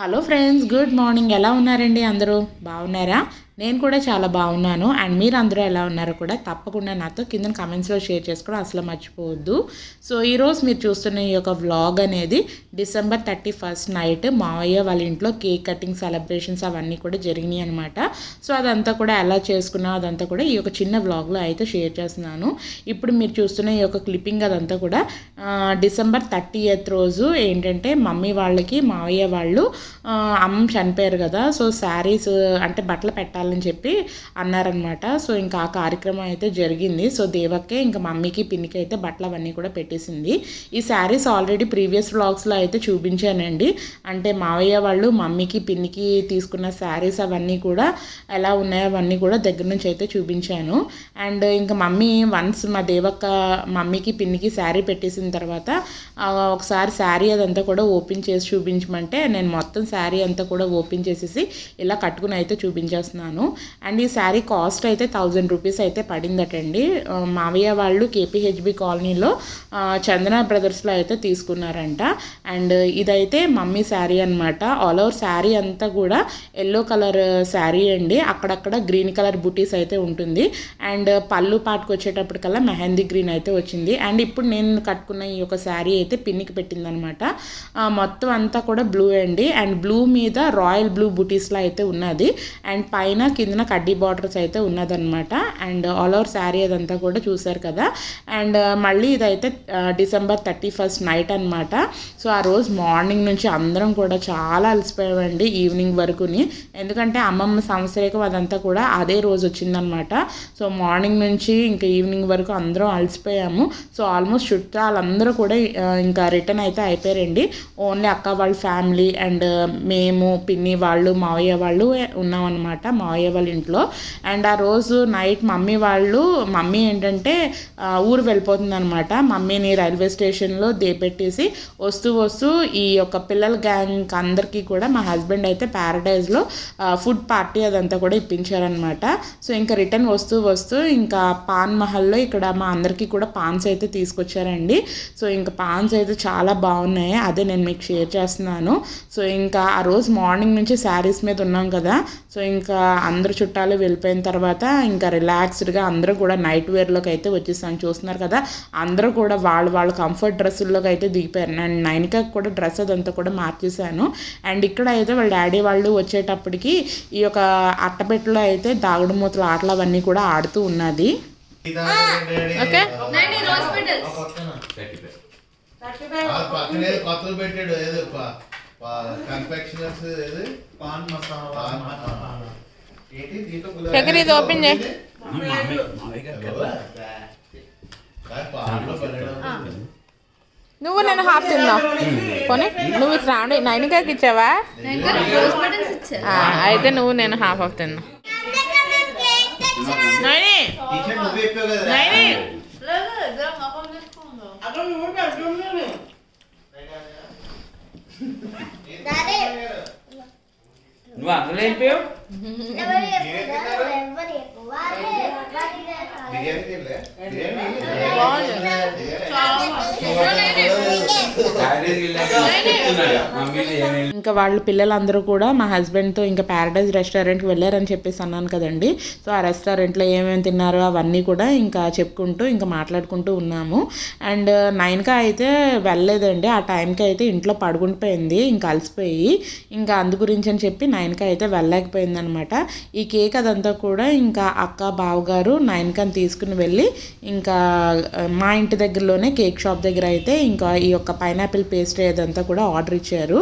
Hello friends good morning. ఎలా ఉన్నారండి అందరూ? బాగున్నారా? నేను కూడా చాలా బాగున్నాను. అండ్ మీరు అందరూ ఎలా ఉన్నారో కూడా తప్పకుండా నాతో కింద కమెంట్స్లో షేర్ చేసుకోవడం అసలు మర్చిపోవద్దు. సో ఈరోజు మీరు చూస్తున్న ఈ యొక్క వ్లాగ్ అనేది డిసెంబర్ థర్టీ ఫస్ట్ నైట్ మావయ్య వాళ్ళ ఇంట్లో కేక్ కటింగ్ సెలబ్రేషన్స్ అవన్నీ కూడా జరిగినాయి అనమాట సో అదంతా కూడా ఎలా చేసుకున్నా అదంతా కూడా ఈ యొక్క చిన్న వ్లాగ్లో అయితే షేర్ చేస్తున్నాను. ఇప్పుడు మీరు చూస్తున్న ఈ యొక్క క్లిప్పింగ్ అదంతా కూడా డిసెంబర్ థర్టీ ఎయిత్ రోజు ఏంటంటే మమ్మీ వాళ్ళకి మావయ్య వాళ్ళు అమ్మ చనిపోయారు కదా. సో శారీస్ అంటే బట్టలు పెట్టాలి పెట్టాలని చెప్పి అన్నారనమాట సో ఇంకా ఆ కార్యక్రమం అయితే జరిగింది. సో దేవక్కే ఇంకా మమ్మీకి పిన్నికి అయితే బట్టలు అవన్నీ కూడా పెట్టేసింది. ఈ శారీస్ ఆల్రెడీ ప్రీవియస్ వ్లాగ్స్లో అయితే చూపించానండి. అంటే మావయ్య వాళ్ళు మమ్మీకి పిన్నికి తీసుకున్న శారీస్ అవన్నీ కూడా ఎలా ఉన్నాయో అవన్నీ కూడా దగ్గర నుంచి అయితే చూపించాను. అండ్ ఇంకా మమ్మీ వన్స్ మా దేవక్క మమ్మీకి పిన్నికి శారీ పెట్టేసిన తర్వాత ఒకసారి శారీ అదంతా కూడా ఓపెన్ చేసి చూపించమంటే నేను మొత్తం శారీ అంతా కూడా ఓపెన్ చేసేసి ఇలా కట్టుకుని అయితే చూపించేస్తున్నాను. అండ్ ఈ శారీ కాస్ట్ అయితే థౌజండ్ రూపీస్ అయితే పడిందటండి. మావయ్య వాళ్ళు కేపీహెచ్బి కాలనీలో చందన బ్రదర్స్లో అయితే తీసుకున్నారంట. అండ్ ఇదైతే మమ్మీ శారీ అనమాట ఆల్ ఓవర్ శారీ అంతా కూడా ఎల్లో కలర్ శారీ అండి. అక్కడక్కడ గ్రీన్ కలర్ బుటీస్ అయితే ఉంటుంది. అండ్ పళ్ళు పాటుకు వచ్చేటప్పటికల్లా మెహందీ గ్రీన్ అయితే వచ్చింది. అండ్ ఇప్పుడు నేను కట్టుకున్న ఈ యొక్క శారీ అయితే పిన్నికి పెట్టిందనమాట మొత్తం అంతా కూడా బ్లూ అండి. అండ్ బ్లూ మీద రాయల్ బ్లూ బుటీస్లో అయితే ఉన్నది. అండ్ పైన కిందన కడ్డీ బార్డర్స్ అయితే ఉన్నదన్నమాట. అండ్ ఆల్ ఓవర్ శారీ అదంతా కూడా చూసారు కదా. అండ్ మళ్ళీ ఇదైతే డిసెంబర్ థర్టీ ఫస్ట్ నైట్ అనమాట సో ఆ రోజు మార్నింగ్ నుంచి అందరం కూడా చాలా అలసిపోయామండి ఈవినింగ్ వరకుని. ఎందుకంటే అమ్మమ్మ సంవత్సరికం అదంతా కూడా అదే రోజు వచ్చిందనమాట సో మార్నింగ్ నుంచి ఇంకా ఈవినింగ్ వరకు అందరం అలసిపోయాము. సో ఆల్మోస్ట్ చుట్టాలందరూ కూడా ఇంకా రిటర్న్ అయితే అయిపోయారండి. ఓన్లీ అక్క వాళ్ళ ఫ్యామిలీ అండ్ మేము పిన్ని వాళ్ళు మావయ్య వాళ్ళు ఉన్నామన్నమాట. మావయ్య వాళ్ళ ఇంట్లో. అండ్ ఆ రోజు నైట్ మమ్మీ వాళ్ళు మమ్మీ ఏంటంటే ఊరు వెళ్ళిపోతుంది అనమాట మమ్మీని రైల్వే స్టేషన్లో దేపెట్టేసి వస్తూ వస్తూ ఈ యొక్క పిల్లల గ్యాంగ్ అందరికీ కూడా మా హస్బెండ్ అయితే ప్యారడైజ్లో ఫుడ్ పార్టీ అదంతా కూడా ఇప్పించారనమాట సో ఇంకా రిటర్న్ వస్తూ వస్తూ ఇంకా పాన్ మహల్లో ఇక్కడ మా అందరికీ కూడా పాన్స్ అయితే తీసుకొచ్చారండి. సో ఇంకా పాన్స్ అయితే చాలా బాగున్నాయి. అదే నేను మీకు షేర్ చేస్తున్నాను. సో ఇంకా ఆ రోజు మార్నింగ్ నుంచి శారీస్ మీద ఉన్నాం కదా. సో ఇంకా అందరు చుట్టాలు వెళ్ళిపోయిన తర్వాత ఇంకా రిలాక్స్డ్గా అందరూ కూడా నైట్ వేర్లోకి అయితే వచ్చేసాను చూస్తున్నారు కదా అందరూ కూడా వాళ్ళు వాళ్ళ కంఫర్ట్ డ్రెస్సుల్లోకి అయితే దిగిపోయారు. నేను నైన్కి కూడా డ్రెస్ అదంతా కూడా మార్చేశాను. అండ్ ఇక్కడ అయితే వాళ్ళ డాడీ వాళ్ళు వచ్చేటప్పటికి ఈ యొక్క అట్టపెట్టలో అయితే దాగుడు మూతల ఆటలు అవన్నీ కూడా ఆడుతూ ఉన్నది. ఓకే. పెట్టాడు. ఏదో కన్ఫెక్షనర్స్ ఏది? పాన్ మసాలా. చక్కెర ఇది ఓపెన్ చేయి. నువ్వు నేను హాఫ్ తిన్నా. కొని నువ్వు ఇట్లా రాండి. నైన్కాకి ఇచ్చావా? అయితే నువ్వు నేను హాఫ్ హాఫ్ తిన్నా. నైని! నైని. నువ్వు అందులో బిర్యానీ ఇంకా వాళ్ళ పిల్లలందరూ కూడా మా హస్బెండ్తో ఇంకా ప్యారడైజ్ రెస్టారెంట్కి వెళ్ళారని చెప్పేసి అన్నాను కదండి. సో ఆ రెస్టారెంట్లో ఏమేమి తిన్నారో అవన్నీ కూడా ఇంకా చెప్పుకుంటూ ఇంకా మాట్లాడుకుంటూ ఉన్నాము. అండ్ నైన్కి అయితే వెళ్ళలేదండి. ఆ టైంకి అయితే ఇంట్లో పడుకుండిపోయింది ఇంకా అలసిపోయి ఇంకా అందు గురించి అని చెప్పి నైన్కి అయితే వెళ్ళలేకపోయింది అనమాట ఈ కేక్ అదంతా కూడా ఇంకా అక్క బావగారు నైన్కి అని తీసుకుని వెళ్ళి ఇంకా మా ఇంటి దగ్గరలోనే కేక్ షాప్ దగ్గర అయితే ఇంకా ఈ యొక్క పైనాపిల్ పేస్ట్రీ అదంతా కూడా ఆర్డర్ ఇచ్చారు.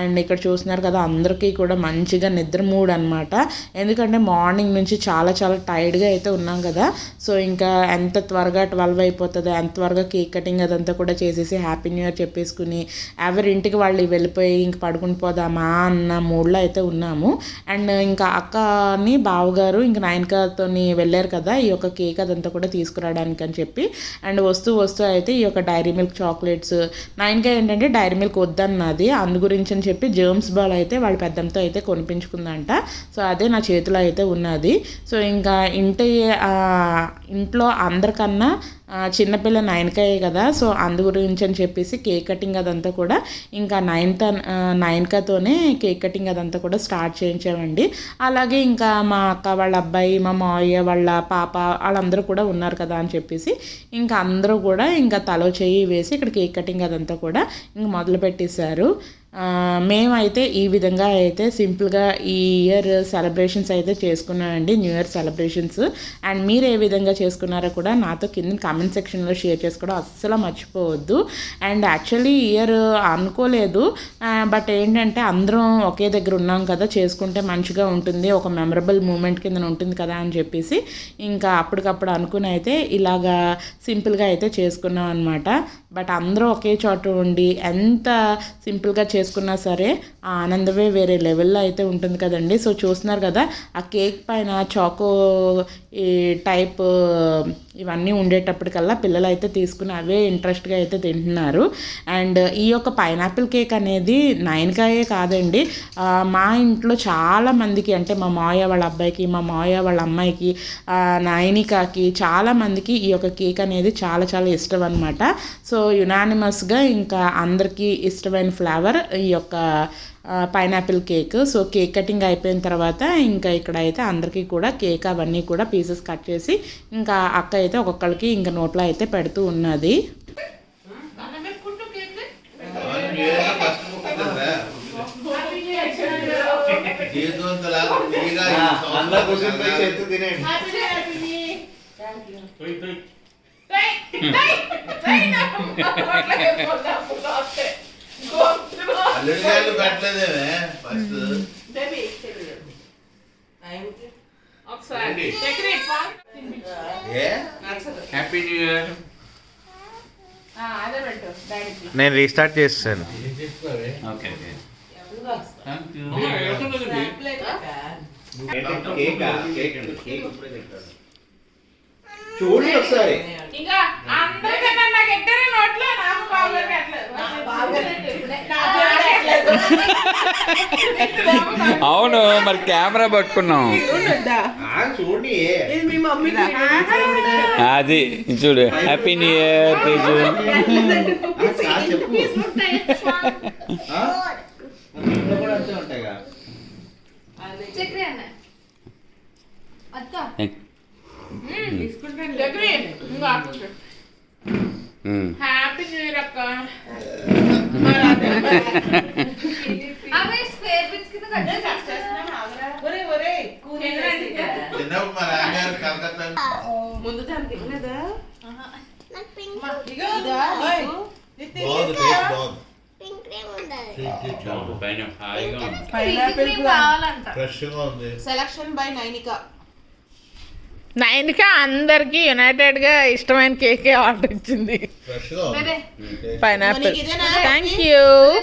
అండ్ ఇక్కడ చూస్తున్నారు కదా అందరికీ కూడా మంచిగా నిద్ర మూడ్ అనమాట ఎందుకంటే మార్నింగ్ నుంచి చాలా చాలా టైర్డ్గా అయితే ఉన్నాం కదా. సో ఇంకా ఎంత త్వరగా ట్వెల్వ్ అయిపోతుందో ఎంత త్వరగా కేక్ కటింగ్ అదంతా కూడా చేసేసి హ్యాపీ న్యూ ఇయర్ చెప్పేసుకుని ఎవరి ఇంటికి వాళ్ళు వెళ్ళిపోయి ఇంక పడుకుని పోదామా అన్న మూడ్లో అయితే ఉన్నాము. అండ్ ఇంకా అక్కని బావగారు ఇంకా నాయనకతో వెళ్ళారు కదా ఈ యొక్క కేక్ అదంతా కూడా తీసుకురావడానికి అని చెప్పి. అండ్ వస్తూ వస్తూ అయితే ఈ యొక్క డైరీ మిల్క్ చాక్లెట్స్ నైన్కే ఏంటంటే డైరీ మిల్క్ వద్దని ఉన్నది. అందు గురించి అని చెప్పి జర్మ్స్ బాల్ అయితే వాళ్ళ పెద్దంతో అయితే కొనిపించుకుందంట. సో అదే నా చేతిలో అయితే ఉన్నది. సో ఇంకా ఇంటి ఇంట్లో అందరికన్నా చిన్నపిల్ల నైన్కాయే కదా సో అందు గురించి అని చెప్పేసి కేక్ కటింగ్ అదంతా కూడా ఇంకా నైన్త్ నైన్కతోనే కేక్ కటింగ్ అదంతా కూడా స్టార్ట్ చేయించామండి. అలాగే ఇంకా మా అక్క వాళ్ళ అబ్బాయి మా మావయ్య వాళ్ళ పాప వాళ్ళందరూ కూడా ఉన్నారు కదా అని చెప్పేసి ఇంకా అందరూ కూడా ఇంకా తలో చేయి వేసి ఇక్కడ కేక్ కటింగ్ అదంతా కూడా ఇంక మొదలు పెట్టేశారు మేమైతే ఈ విధంగా అయితే సింపుల్గా ఈ ఇయర్ సెలబ్రేషన్స్ అయితే చేసుకున్నామండి న్యూ ఇయర్ సెలబ్రేషన్స్. అండ్ మీరు ఏ విధంగా చేసుకున్నారో కూడా నాతో కింద కామెంట్ సెక్షన్లో షేర్ చేసుకోవడం అస్సలు మర్చిపోవద్దు. అండ్ యాక్చువల్లీ ఇయర్ అనుకోలేదు బట్ ఏంటంటే అందరం ఒకే దగ్గర ఉన్నాం కదా చేసుకుంటే మంచిగా ఉంటుంది ఒక మెమరబుల్ మూమెంట్ కింద ఉంటుంది కదా అని చెప్పేసి ఇంకా అప్పటికప్పుడు అనుకుని అయితే ఇలాగా సింపుల్గా అయితే చేసుకున్నాం అనమాట బట్ అందరూ ఒకే చోట ఉండి ఎంత సింపుల్గా చేసుకున్నా సరే ఆ ఆనందమే వేరే లెవెల్లో అయితే ఉంటుంది కదండి. సో చూస్తున్నారు కదా ఆ కేక్ పైన చాకో ఈ టైప్ ఇవన్నీ ఉండేటప్పటికల్లా పిల్లలు అయితే తీసుకుని అవే ఇంట్రెస్ట్గా అయితే తింటున్నారు. అండ్ ఈ యొక్క పైనాపిల్ కేక్ అనేది నైన్కాయే కాదండి. మా ఇంట్లో చాలా మందికి అంటే మా మాయ వాళ్ళ అబ్బాయికి మా మాయ వాళ్ళ అమ్మాయికి ఆ, నైనికాకి చాలా మందికి ఈ యొక్క కేక్ అనేది చాలా చాలా ఇష్టం అనమాట సో యునానిమస్గా ఇంకా అందరికీ ఇష్టమైన ఫ్లేవర్ ఈ యొక్క pineapple cake so cake cutting అయిపోయిన తర్వాత ఇంకా ఇక్కడ అయితే అందరికీ కూడా కేక్ అవన్నీ కూడా పీసెస్ కట్ చేసి ఇంకా అక్క అయితే ఒక్కొక్కరికి ఇంకా నోట్లో అయితే పెడుతూ ఉన్నది ఫస్ట్ ముక్క తినరా? జీవితంలాగా ఫ్రీగా ఈ ఆ, సంవత్సరం అందరూ కూర్చొని పోయి చేస్తూ తినండి అల్లుడి గారు పెట్టలేదేమే ఫస్ట్ ఏ హ్యాపీ న్యూ ఇయర్ నేను రీస్టార్ట్ చేస్తాను. Okay okay. Cake cake cake చూడండి ఒకసారి. ఇంకా అందరికన్నా నాకు ఎక్కడే నోట్లో నాకు బావగారికి అవును మరి కెమెరా పట్టుకున్నాం. చూడండి. అది చూడు. హ్యాపీ న్యూ ఇయర్ తేజు చెప్పు ఆ? ఇంట్లో కూడా అంతే ఉంటాయిగా చక్రి అన్న అక్క హ్యాపీ న్యూ ఇయర్ అక్క అవి స్క్వేర్ బిట్స్ కింద కట్ చేసేస్తాను చిన్నప్పుడు మా నాన్నగారు పైనాపిల్ కావాలంట. ఫ్రెష్గా ఉంది. Selection by Nainika. నైన్కా అందరికి యునైటెడ్గా ఇష్టమైన కేకే ఆర్డర్ ఇచ్చింది. పైనాపిల్. నీకు ఇదేనా? Thank you.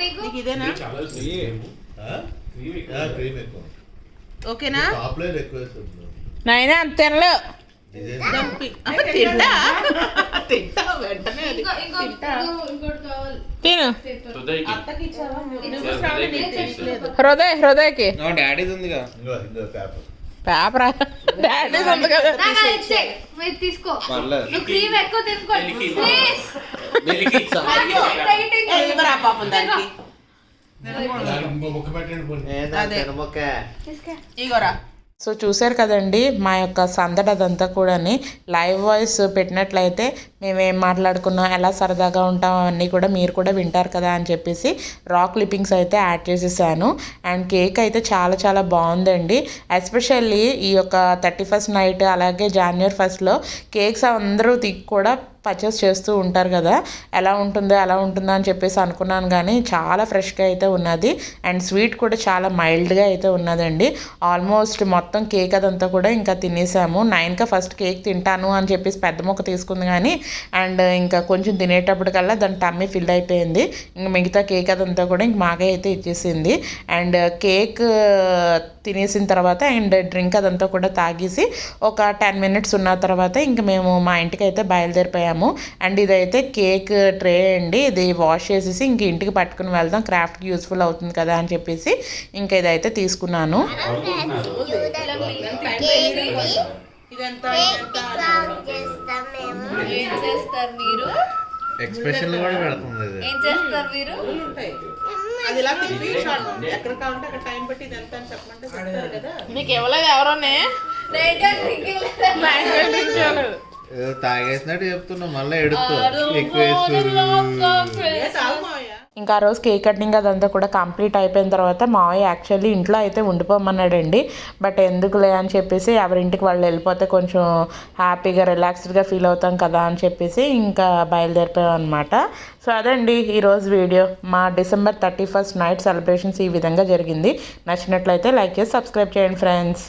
ఓకేనా? నైనా అంత తినలేవు ఇదే తింటా? తింటా వెంటనే అది. ఇంకో ఇంకో ఇంకో- ఇంకోటి కావాలి. తిను. హృదయ్ హృదయకి. డాడీది ఉందిగా. పేపర్ డాడీ మీరు తీసుకో. క్రీమ్ ఎక్కువ ఇగోరా. సో చూశారు కదండి మా యొక్క సందడి అదంతా కూడాని లైవ్ వాయిస్ పెట్టినట్లయితే మేమేం మాట్లాడుకున్నాం ఎలా సరదాగా ఉంటాం అవన్నీ కూడా మీరు కూడా వింటారు కదా అని చెప్పేసి రా క్లిప్పింగ్స్ అయితే యాడ్ చేసేసాను. అండ్ కేక్ అయితే చాలా చాలా బాగుందండి. ఎస్పెషల్లీ ఈ యొక్క థర్టీ ఫస్ట్ నైట్ అలాగే జాన్వరి ఫస్ట్లో కేక్స్ అందరూ కూడా పర్చేస్ చేస్తూ ఉంటారు కదా. ఎలా ఉంటుందో ఎలా ఉంటుందో అని చెప్పేసి అనుకున్నాను కానీ చాలా ఫ్రెష్గా అయితే ఉన్నది. అండ్ స్వీట్ కూడా చాలా మైల్డ్గా అయితే ఉన్నదండి. ఆల్మోస్ట్ మొత్తం కేక్ అదంతా కూడా ఇంకా తినేసాము. నైన్కా ఫస్ట్ కేక్ తింటాను అని చెప్పేసి పెద్ద మొక్క తీసుకుంది కానీ అండ్ ఇంకా కొంచెం తినేటప్పటికల్లా దాని టమ్మీ ఫిల్ అయిపోయింది. ఇంకా మిగతా కేక్ అదంతా కూడా ఇంక మాకే అయితే ఇచ్చేసింది. అండ్ కేక్ తినేసిన తర్వాత అండ్ డ్రింక్ అదంతా కూడా తాగేసి ఒక టెన్ మినిట్స్ ఉన్న తర్వాత ఇంక మేము మా ఇంటికి అయితే బయలుదేరిపోయాము. అండ్ ఇదైతే కేక్ ట్రే అండి. ఇది వాష్ చేసేసి ఇంక ఇంటికి పట్టుకుని వెళ్దాం. క్రాఫ్ట్కి యూస్ఫుల్ అవుతుంది కదా అని చెప్పేసి ఇంకా ఇదైతే తీసుకున్నాను. ఇదంతా ఏం చేస్తారు మీరు? ఎక్స్ప్రెషన్లు కూడా పెడుతుంది ఇది. ఏం చేస్తారు మీరు. అది ఇలా తిప్పి ఎక్కడ కావాలంటే అక్కడ టైం పెట్టి ఇది ఎంత అని చెప్పమంటే చెప్తారు కదా. నీకు ఇవ్వలేదు ఎవరోనే? తాగేసినట్టు చెప్తున్నా మళ్ళీ ఎడుతూ ఎక్కువ ఇంకా ఆ రోజు కేక్ కటింగ్ అదంతా కూడా కంప్లీట్ అయిపోయిన తర్వాత మావయ్య యాక్చువల్లీ ఇంట్లో అయితే ఉండిపోమన్నాడండి. బట్ ఎందుకులే అని చెప్పేసి ఎవరింటికి వాళ్ళు వెళ్ళిపోతే కొంచెం హ్యాపీగా రిలాక్స్డ్గా ఫీల్ అవుతాం కదా అని చెప్పేసి ఇంకా బయలుదేరిపోయాం అనమాట సో అదండి ఈరోజు వీడియో మా December thirty first night celebrations ఈ విధంగా జరిగింది. నచ్చినట్లయితే లైక్ చేసి సబ్స్క్రైబ్ చేయండి ఫ్రెండ్స్